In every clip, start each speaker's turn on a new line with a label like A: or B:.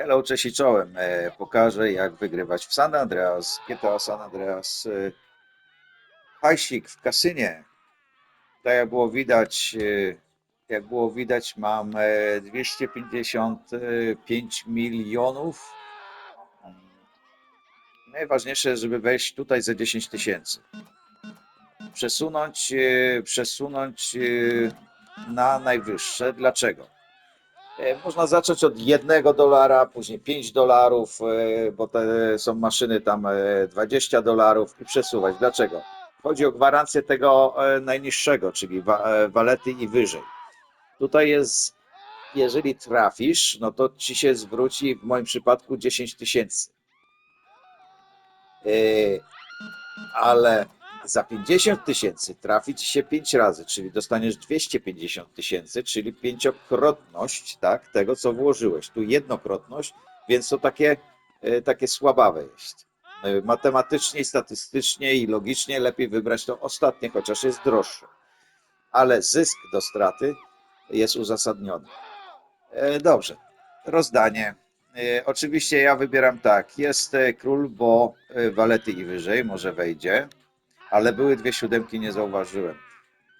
A: Hello, cześć i czołem. E, pokażę jak wygrywać w San Andreas, GTA San Andreas. E, hajsik w kasynie. Tak jak było widać, e, jak było widać mam e, 255 milionów. Najważniejsze, żeby wejść tutaj za 10 tysięcy. Przesunąć, przesunąć na najwyższe. Dlaczego? E, Można zacząć od jednego dolara, później 5 dolarów, e, bo te są maszyny tam e, 20 dolarów i przesuwać. Dlaczego? Chodzi o gwarancję tego e, najniższego, czyli wa- e, walety i wyżej. Tutaj jest, jeżeli trafisz, no to ci się zwróci w moim przypadku 10 tysięcy. E, Ale za 50 tysięcy trafi ci się 5 razy, czyli dostaniesz 250 tysięcy, czyli pięciokrotność tak, tego, co włożyłeś. Tu jednokrotność, więc to takie, e, takie słabawe jest. E, Matematycznie, statystycznie i logicznie lepiej wybrać to ostatnie, chociaż jest droższe. Ale zysk do straty jest uzasadniony. E, Dobrze, rozdanie. Oczywiście ja wybieram tak. Jest król, bo walety i wyżej może wejdzie ale były dwie siódemki, nie zauważyłem.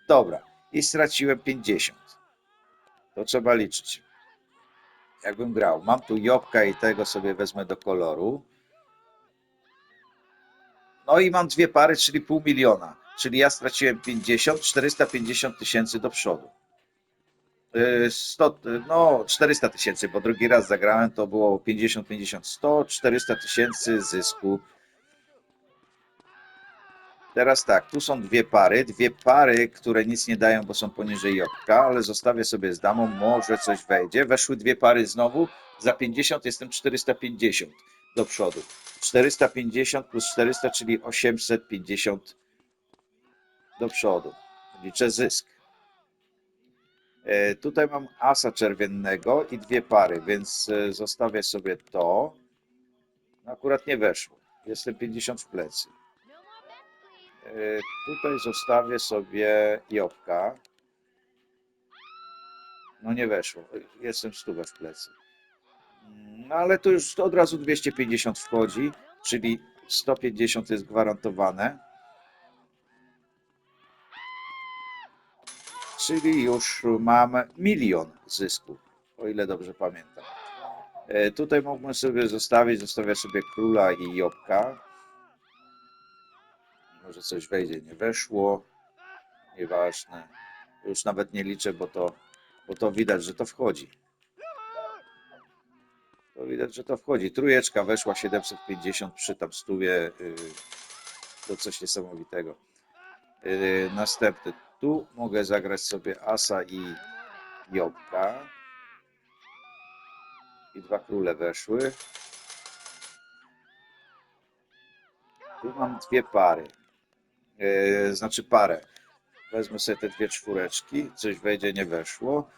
A: Dobra, i straciłem 50. To trzeba liczyć. Jakbym grał. Mam tu Jobka i tego sobie wezmę do koloru. No i mam dwie pary, czyli pół miliona. Czyli ja straciłem 50, 450 tysięcy do przodu. Yy, 100, no 400 tysięcy, bo drugi raz zagrałem, to było 50, 50, 100, 400 tysięcy zysku. Teraz tak, tu są dwie pary, dwie pary, które nic nie dają, bo są poniżej Jotka, ale zostawię sobie z damą, może coś wejdzie. Weszły dwie pary znowu, za 50 jestem 450 do przodu. 450 plus 400, czyli 850 do przodu. Liczę zysk. E, Tutaj mam asa czerwiennego i dwie pary, więc e, zostawię sobie to. No, Akurat nie weszło. Jestem 50 w plecy. E, Tutaj zostawię sobie Jobka. No nie weszło. Jestem stówę w plecy. No ale to już od razu 250 wchodzi, czyli 150 jest gwarantowane. Czyli już mam milion zysku, o ile dobrze pamiętam. E, Tutaj mógłbym sobie zostawić, zostawię sobie króla i Jobka. Może coś wejdzie, nie weszło. Nieważne. Już nawet nie liczę, bo to, bo to widać, że to wchodzi. To widać, że to wchodzi. Trójeczka weszła 750 przy tam stówie. Yy, to coś niesamowitego. Yy, następny. Tu mogę zagrać sobie Asa i Jobka. I dwa króle weszły. Tu mam dwie pary. Yy, znaczy parę. Wezmę sobie te dwie czwóreczki. Coś wejdzie, nie weszło.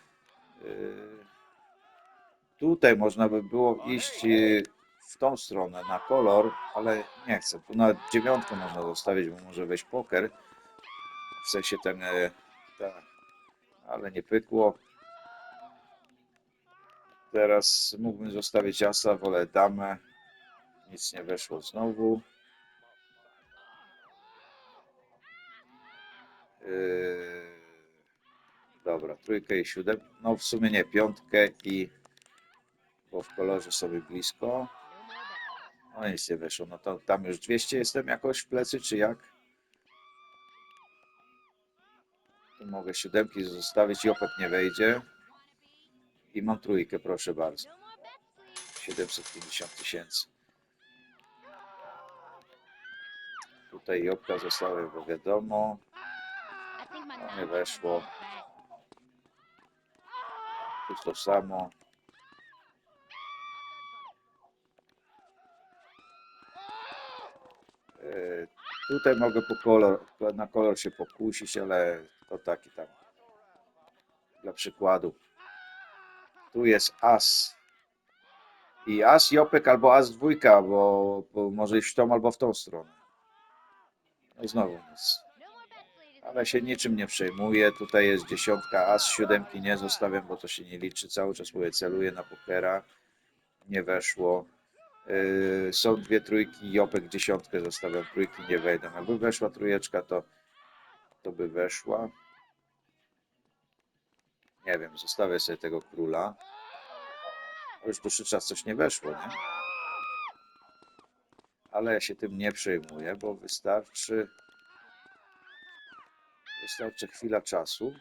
A: Yy, Tutaj można by było iść yy, w tą stronę na kolor, ale nie chcę. Tu nawet dziewiątkę można zostawić, bo może wejść poker. W sensie ten. Ale nie pykło. Teraz mógłbym zostawić asa, wolę damę. Nic nie weszło znowu. Dobra, trójkę i siódemkę. No w sumie nie, piątkę i bo w kolorze sobie blisko. No nic nie weszło. No to tam już 200 jestem jakoś w plecy, czy jak? Tu mogę siódemki zostawić, Jopek nie wejdzie. I mam trójkę, proszę bardzo. 750 tysięcy. Tutaj Jopka zostały, bo wiadomo. Nie weszło. Tu to samo. E, Tutaj mogę po kolor, na kolor się pokusić, ale to taki tam dla przykładu. Tu jest as. I as Jopek albo as dwójka, bo, bo może iść w tą albo w tą stronę. No znowu nic. Ale się niczym nie przejmuję. Tutaj jest dziesiątka, as siódemki nie zostawiam, bo to się nie liczy. Cały czas mówię, celuję na pokera. nie weszło. Yy, są dwie trójki, Jopek dziesiątkę zostawiam, trójki nie wejdą. Jakby weszła trójeczka, to, to by weszła. Nie wiem, zostawię sobie tego króla. Już dłuższy czas coś nie weszło, nie? Ale ja się tym nie przejmuję, bo wystarczy wystarczy chwila czasu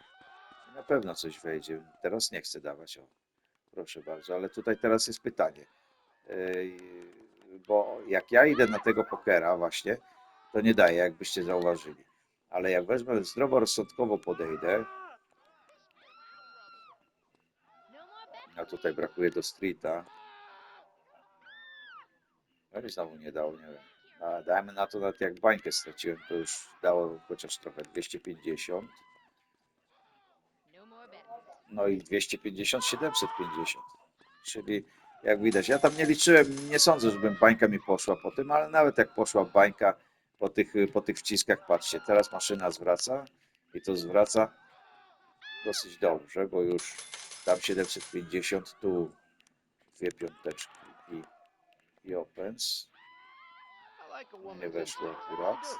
A: na pewno coś wejdzie. Teraz nie chcę dawać, o, proszę bardzo, ale tutaj teraz jest pytanie. Bo jak ja idę na tego pokera właśnie, to nie daję, jakbyście zauważyli. Ale jak wezmę zdroworozsądkowo podejdę, a tutaj brakuje do streeta, i znowu nie dało, nie wiem. A dajmy na to, nawet jak bańkę straciłem, to już dało chociaż trochę 250. No i 250, 750. Czyli jak widać, ja tam nie liczyłem, nie sądzę, żeby bańka mi poszła po tym, ale nawet jak poszła bańka po tych, po tych wciskach, patrzcie, teraz maszyna zwraca i to zwraca dosyć dobrze, bo już tam 750, tu dwie piąteczki i, i opens. Nie weszło akurat.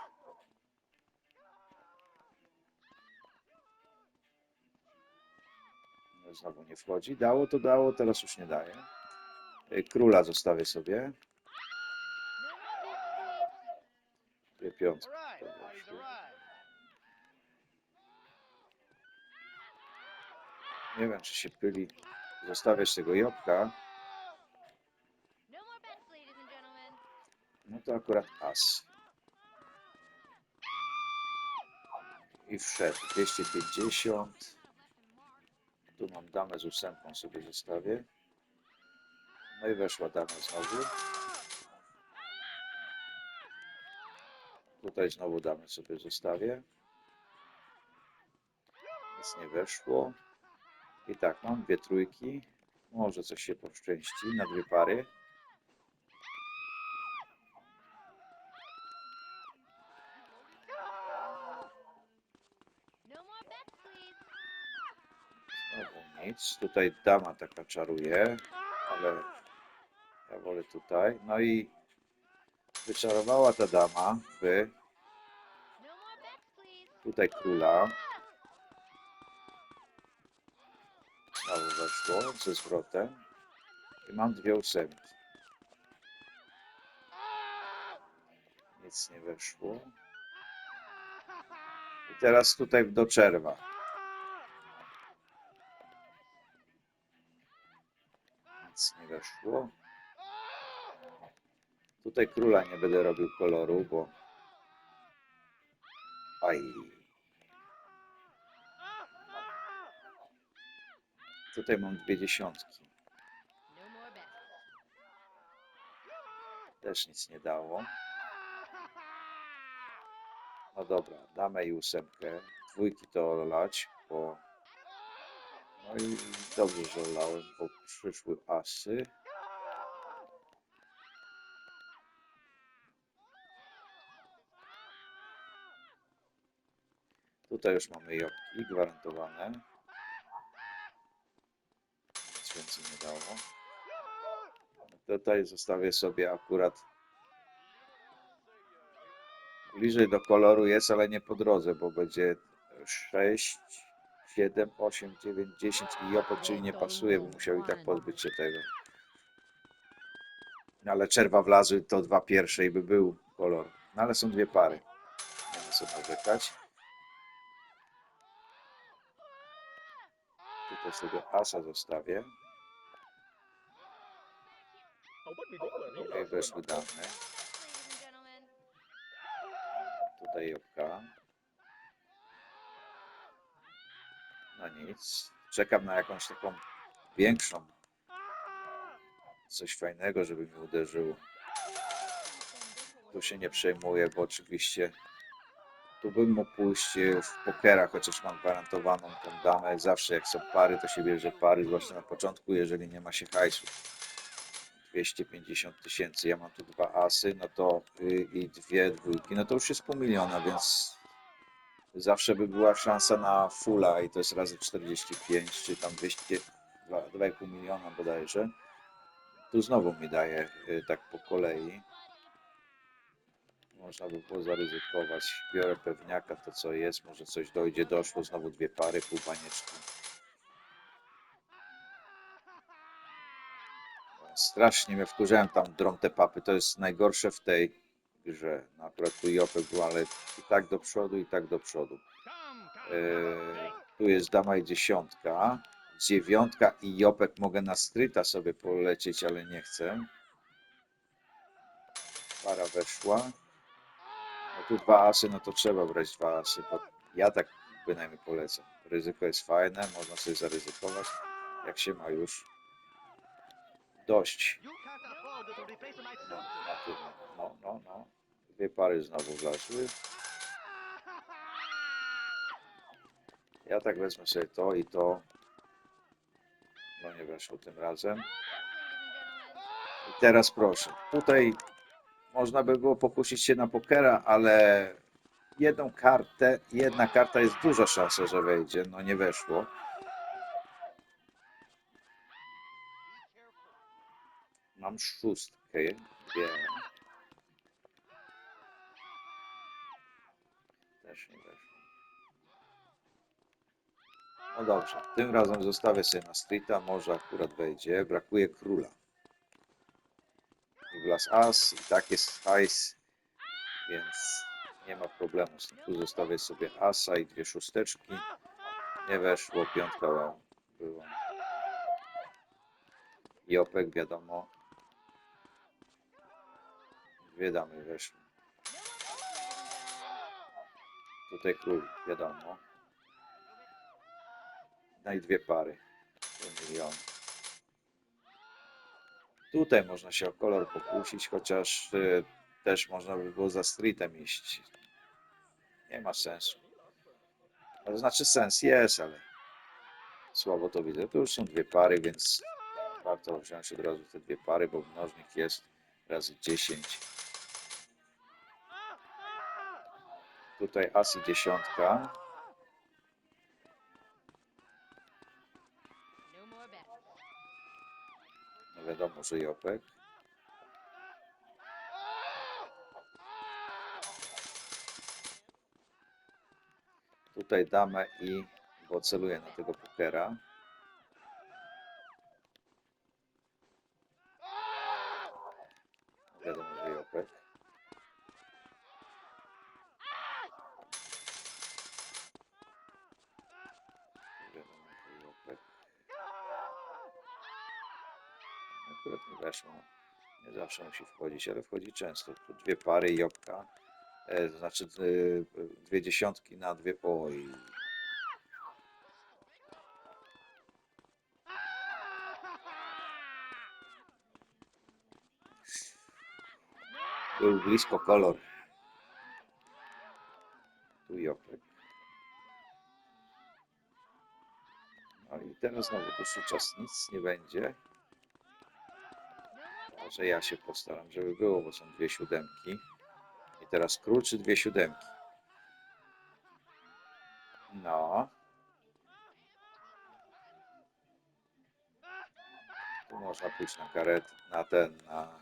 A: No, Znowu nie wchodzi. Dało to dało, teraz już nie daje. Y, Króla zostawię sobie. Weszły. Nie wiem, czy się pyli. Zostawiasz tego jobka. No to akurat as. I wszedł. 250. Tu mam damę z ósemką sobie zostawię. No i weszła dama znowu. Tutaj znowu damę sobie zostawię. Nic nie weszło. I tak, mam dwie trójki. Może coś się poszczęści na dwie pary. Nic. Tutaj dama taka czaruje, ale ja wolę tutaj. No i wyczarowała ta dama by tutaj króla. Znowu weszło ze zwrotem. I mam dwie ósemki. Nic nie weszło. I teraz tutaj do czerwa. Weszło. Tutaj króla nie będę robił koloru, bo... Aj. Tutaj mam dwie dziesiątki. Też nic nie dało. No dobra, damy i ósemkę. Dwójki to olać, bo... No i dobrze, że bo przyszły asy. Tutaj już mamy jobki gwarantowane. Nic więcej nie dało. Tutaj zostawię sobie akurat bliżej do koloru jest, ale nie po drodze, bo będzie 6, 7, 8, 9, 10 i jopek, czyli nie pasuje, bo musiał i tak pozbyć się tego. No ale czerwa wlazły, to dwa pierwsze i by był kolor. No ale są dwie pary. Nie ma co narzekać. Tutaj sobie asa zostawię. Tutaj weszły dane. Tutaj jopka. No nic. Czekam na jakąś taką większą. Coś fajnego, żeby mi uderzyło. Tu się nie przejmuję, bo oczywiście tu bym mógł pójść e, w pokera, chociaż mam gwarantowaną tą damę. Zawsze jak są pary, to się bierze pary, zwłaszcza na początku, jeżeli nie ma się hajsu. 250 tysięcy, ja mam tu dwa asy, no to y, i dwie dwójki, no to już jest pół miliona, więc zawsze by była szansa na fulla i to jest razy 45, czy tam 200, dwa- 2,5 miliona bodajże. Tu znowu mi daje y, tak po kolei. Można by było zaryzykować. Biorę pewniaka, to co jest, może coś dojdzie, doszło, znowu dwie pary, pół banieczki. Strasznie mnie wkurzają tam drom te papy, to jest najgorsze w tej grze. No akurat tu Jopek był, ale i tak do przodu, i tak do przodu. Eee, tu jest dama i dziesiątka. Dziewiątka i Jopek mogę na stryta sobie polecieć, ale nie chcę. Para weszła. No tu dwa asy, no to trzeba brać dwa asy, ja tak bynajmniej polecam. Ryzyko jest fajne, można sobie zaryzykować, jak się ma już dość. No, tym, no, no, no. Dwie pary znowu wlazły. Ja tak wezmę sobie to i to. No nie weszło tym razem. I teraz proszę. Tutaj można by było pokusić się na pokera, ale jedną kartę, jedna karta jest duża szansa, że wejdzie. No nie weszło. Mam szóstkę. Też nie weszło. No dobrze, tym razem zostawię sobie na streeta, może akurat wejdzie. Brakuje króla. I wlazł as, i tak jest hajs, więc nie ma problemu. Tu zostawię sobie asa i dwie szósteczki. Nie weszło, piątka była. I opek, wiadomo. Dwie damy weszły. Tutaj król, wiadomo. No i dwie pary. Pół miliona. Tutaj można się o kolor pokusić, chociaż y, też można by było za streetem iść. Nie ma sensu. To znaczy sens jest, ale słabo to widzę. Tu już są dwie pary, więc warto wziąć od razu te dwie pary, bo mnożnik jest razy 10. Tutaj as i dziesiątka.
B: Bets.
A: No wiadomo, że Jopek. Tutaj damę i bo celuję na tego pokera. Wiadomo, że Jopek. Wiadomo, że Jopek. Akurat nie weszło. Nie zawsze musi wchodzić, ale wchodzi często. Tu dwie pary i Jopka. E, to znaczy e, dwie dziesiątki na dwie. Oj. Był blisko kolor. Tu Jopek. No i teraz znowu dłuższy czas nic nie będzie. Może ja się postaram, żeby było, bo są dwie siódemki. I teraz król czy dwie siódemki? No. Tu można pójść na karet, na ten, na,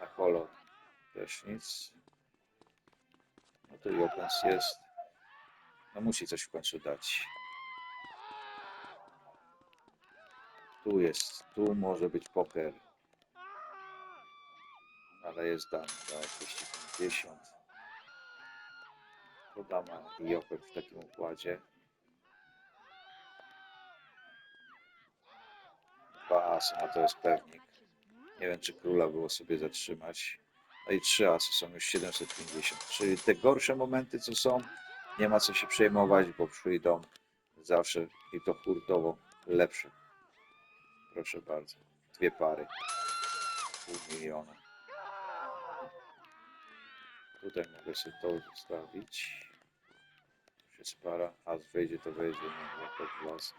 A: na kolor. Też nic. No tu i opens jest. No musi coś w końcu dać. Tu jest, tu może być poker. Ale jest dama, dama 250. To dama i opek w takim układzie. Dwa asy, no to jest pewnik. Nie wiem, czy króla było sobie zatrzymać. No i trzy asy są już 750. Czyli te gorsze momenty, co są, nie ma co się przejmować, bo przyjdą zawsze i to hurtowo lepsze. Proszę bardzo. Dwie pary. Pół miliona. Tutaj mogę sobie to zostawić. Już jest para. A wejdzie to wejdzie. Nie, las.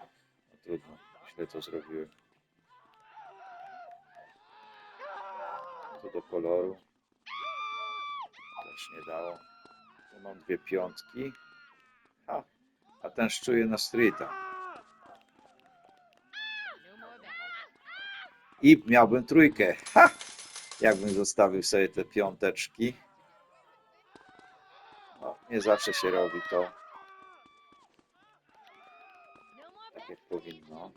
A: No trudno. Źle to zrobiłem. To do koloru. Też nie dało. Tu mam dwie piątki. Ha. A ten szczuje na streeta. I miałbym trójkę. Ha! Jakbym zostawił sobie te piąteczki. No, nie zawsze się robi to tak jak powinno.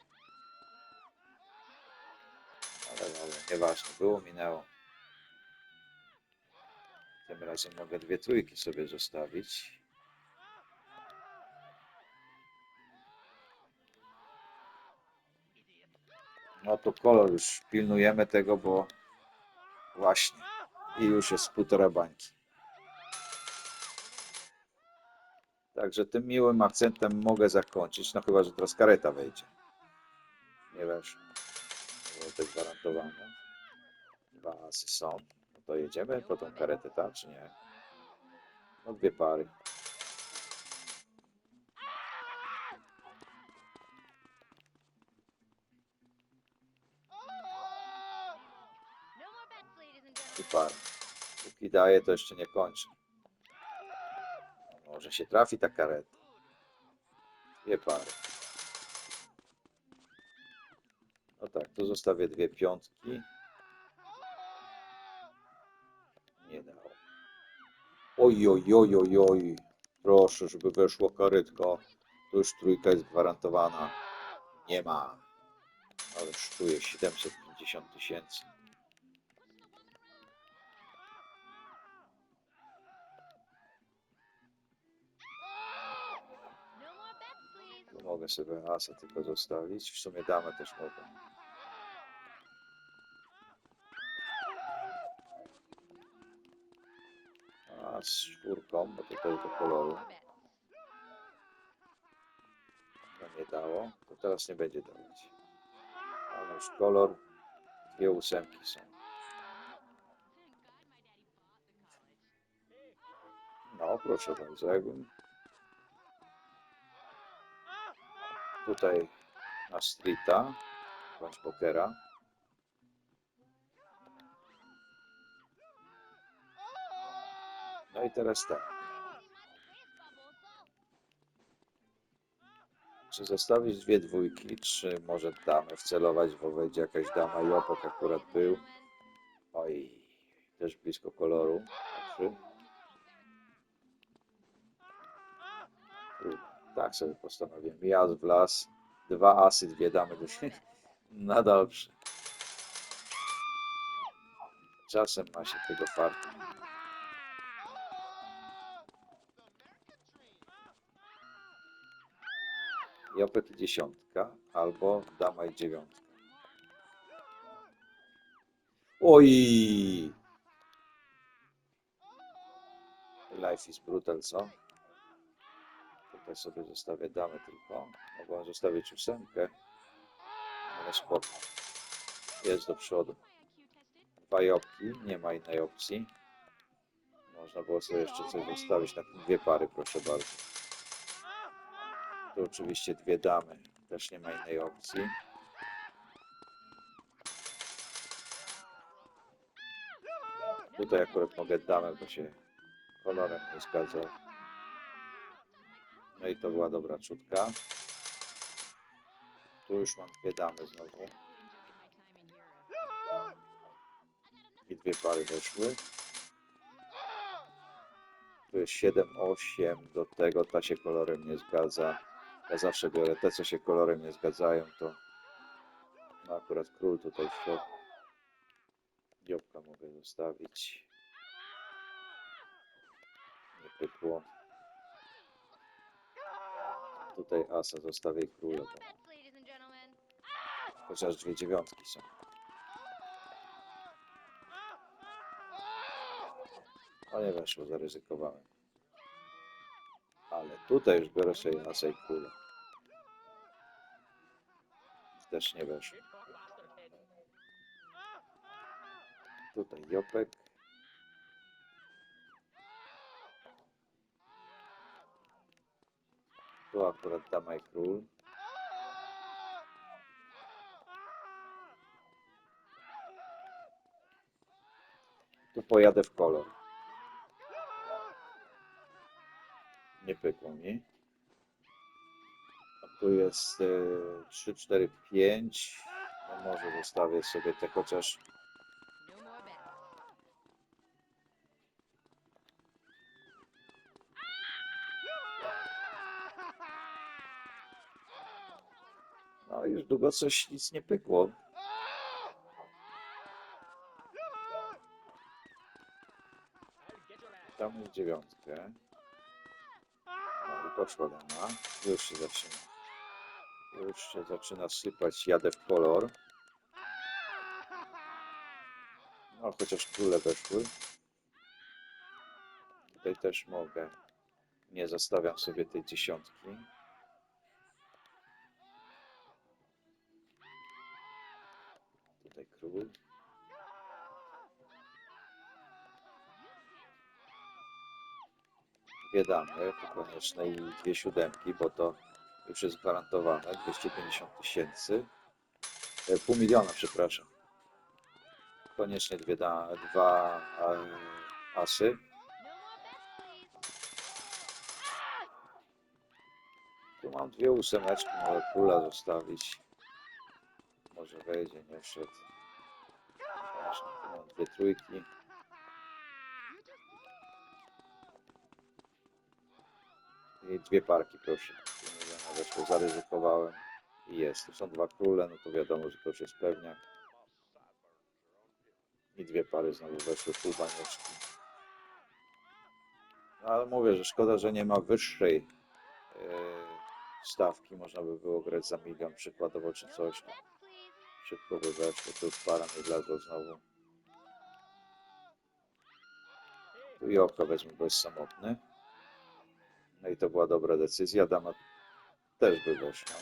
A: Ale, ale nieważne, było, minęło. Tym razem mogę dwie trójki sobie zostawić. No to kolor już pilnujemy tego, bo właśnie i już jest półtora bańki. Także tym miłym akcentem mogę zakończyć, no chyba, że teraz kareta wejdzie. Nie wiesz, było to gwarantowane. Dwa asy są. No to jedziemy po tą karetę, tak czy nie? No dwie pary. Dwie pary. Póki daje, to jeszcze nie kończę. Może się trafi ta kareta. Dwie pary. No tak, tu zostawię dwie piątki. Nie dało. Oj, oj, oj, oj, oj. Proszę, żeby weszła karetka. To już trójka jest gwarantowana. Nie ma. Ale czuję 750 tysięcy. Mogę sobie asa tylko zostawić. W sumie damę też mogę. A z czwórką, bo tutaj do koloru to nie dało. To teraz nie będzie dawać. Ale już kolor. Dwie ósemki są. No, proszę bardzo, jakbym tutaj na streeta, bądź pokera. No i teraz tak. Czy zostawić dwie dwójki, czy może damę wcelować, bo wejdzie jakaś dama i opok akurat był. Oj, też blisko koloru. Trzy. Sobie postanowiłem. Ja w las. Dwa asy, dwie damy. No dobrze. Czasem ma się tego farta. Jopek dziesiątka, albo dama i dziewiątka. Oj! Life is brutal, co? Tutaj sobie zostawię damę tylko. Mogłem zostawić ósemkę, ale spoko. Jest do przodu. Dwa jopki, nie ma innej opcji. Można było sobie jeszcze coś zostawić, na dwie pary, proszę bardzo. Tu oczywiście dwie damy, też nie ma innej opcji. Tutaj akurat mogę damę, bo się kolorem nie zgadza. No i to była dobra czutka. Tu już mam dwie damy znowu. I dwie pary weszły. Tu jest 7, 8. Do tego ta się kolorem nie zgadza. Ja zawsze biorę te, co się kolorem nie zgadzają, to no akurat król tutaj w środku. Mogę zostawić. Nie pykło. Tutaj asa zostawię i króla. Bo chociaż dwie dziewiątki są. O nie weszło, zaryzykowałem. Ale tutaj już biorę sobie asa i kulę. Też nie weszło. Tutaj Jopek. Tu akurat dama i król. Tu pojadę w kolor. Nie pykło mi. A tu jest e, 3, 4, 5. No może zostawię sobie te chociaż
B: No more bets.
A: No już długo coś nic nie pykło. Tam jest dziewiątkę. No poszła dama. Już się zaczyna. Już się zaczyna sypać. Jadę w kolor. No chociaż króle weszły. Tutaj też mogę. Nie zostawiam sobie tej dziesiątki. Król. Dwie damy, to konieczne i dwie siódemki, bo to już jest gwarantowane. 250 tysięcy. E, Pół miliona, przepraszam. Koniecznie dwie da, dwa asy. Tu mam dwie ósemeczki, mogę króla zostawić. Może wejdzie, nie wszedł. Dwie trójki. I dwie parki, proszę. Nie to zaryzykowałem. I jest. Tu są dwa króle, no to wiadomo, że to już jest pewniak. I dwie pary znowu weszły pół banieczki. No ale mówię, że szkoda, że nie ma wyższej e, stawki. Można by było grać za milion przykładowo czy coś. Szybko by weszło, tu już para wlazła znowu. I oko wezmę, bo jest samotny. No i to była dobra decyzja. Dama też by weszła.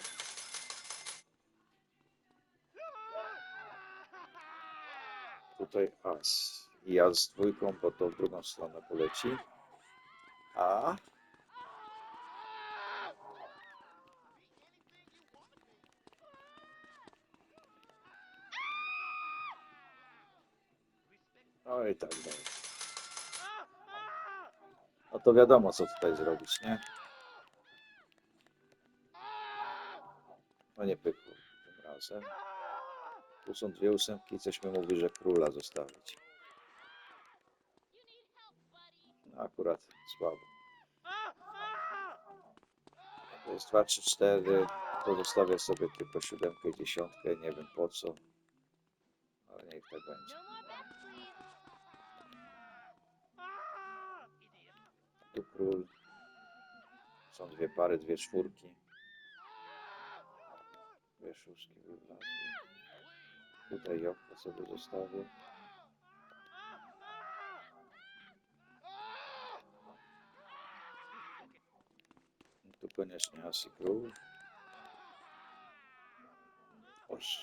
A: Tutaj as. I as z dwójką, bo to w drugą stronę poleci. A No i tak dalej. No to wiadomo, co tutaj zrobić, nie? No nie pykło tym razem. Tu są dwie ósemki, coś mi mówi, że króla zostawić. No akurat słabo. To jest 2, 3, 4. To zostawię sobie tylko siódemkę i dziesiątkę. Nie wiem po co. Ale niech tak będzie.
B: No more bets, please.
A: Tu król. Są dwie pary, dwie czwórki. Dwie szóstki wywlazły. Tutaj jopkę sobie zostawię. Tu koniecznie as król.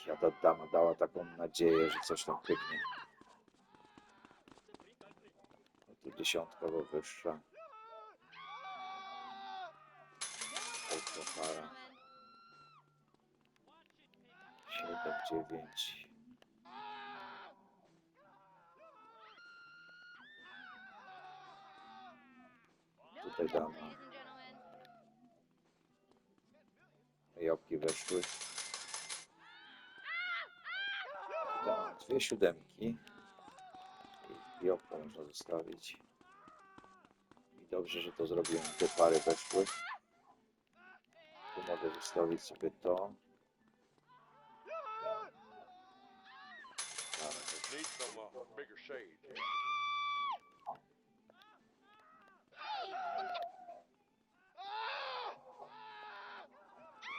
A: Ja ta dama dała taką nadzieję, że coś tam pyknie. No tu dziesiątkowo wyższa. Tylko para.
B: Gentlemen.
A: 7, 9.
B: No
A: Tutaj
B: gentlemen.
A: Jopki weszły. Dam dwie siódemki. I jopkę można zostawić. I dobrze, że to zrobiłem. Dwie pary weszły. Tu mogę zostawić sobie to.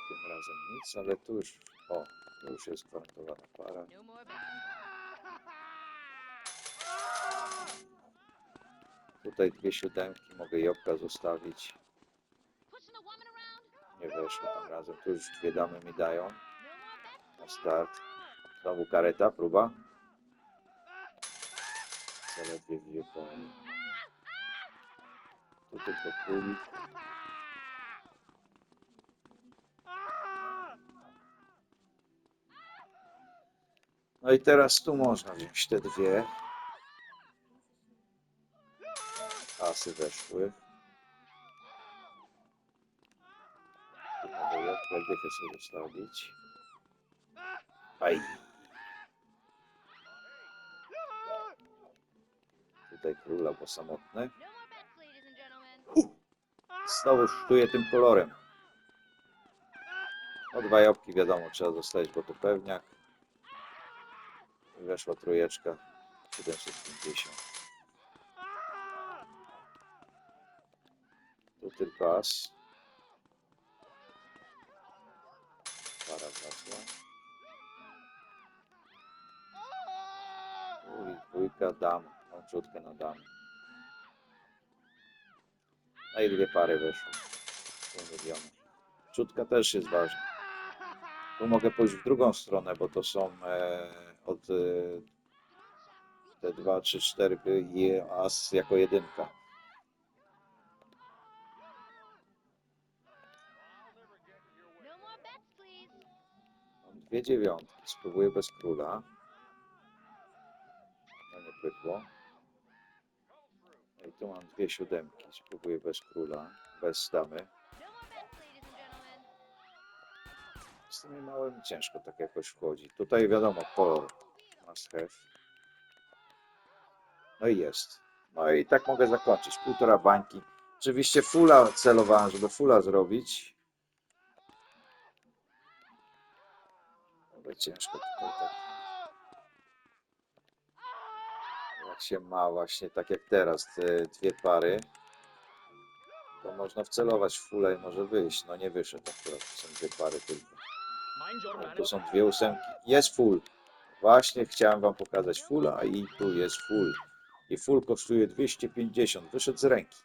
A: Tym razem nic, ale tu już, o, tu już jest gwarantowana para.
B: No.
A: Tutaj dwie siódemki, mogę jopka zostawić. Nie weszło tym razem, tu już dwie damy mi dają na start. Znowu kareta, próba. Zaledwie dwie pary. Tu tylko królik. No i teraz tu można wziąć te dwie. Asy weszły. Dychę sobie zostawić. Aj. Tutaj króla.
B: No ladies and gentlemen.
A: Znowu sztuje tym kolorem. O dwa jabłki wiadomo, trzeba zostawić, bo to pewniak. Weszła trójeczka. 750. Tu tylko as. Para weszła. Uli, dwójka, dam. Mam czutkę na dam. No i dwie pary weszły. Pół miliona. Czutka też jest ważna. Tu mogę pójść w drugą stronę, bo to są e, od e, te dwa, trzy, cztery i as jako jedynka.
B: No more bets, please.
A: Mam dwie dziewiątki. Spróbuję bez króla. No nie pykło. No I tu mam dwie siódemki. Spróbuję bez króla. Bez damy. Z tymi małymi ciężko tak jakoś wchodzi. Tutaj wiadomo, kolor must have. No i jest. No i tak mogę zakończyć. Półtora bańki. Oczywiście fulla celowałem, żeby fulla zrobić. Ciężko tutaj tak. Jak się ma właśnie tak jak teraz te dwie pary, to można wcelować w fullę i może wyjść. No nie wyszedł akurat, są dwie pary tylko. No, tu są dwie ósemki. Jest full. Właśnie chciałem wam pokazać fulla i tu jest full. I full kosztuje 250. Wyszedł z ręki.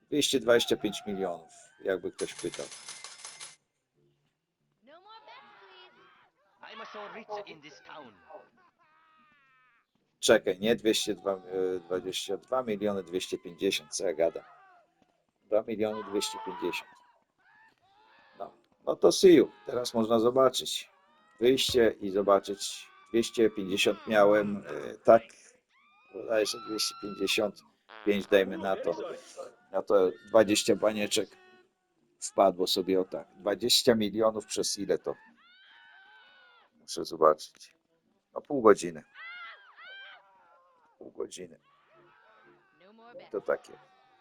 A: 225 milionów, jakby ktoś pytał.
C: So rich in this town.
A: Czekaj, nie 222 miliony 250, co ja gadam. 2 miliony 250. No, no to see you. Teraz można zobaczyć. Wyjście i zobaczyć. 250 miałem, e, tak, bodajże 255 dajmy na to. Na to 20 banieczek wpadło sobie o tak. 20 milionów przez ile to? Muszę zobaczyć. No pół godziny. Pół godziny.
B: No.
A: To takie.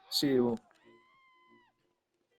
A: See you.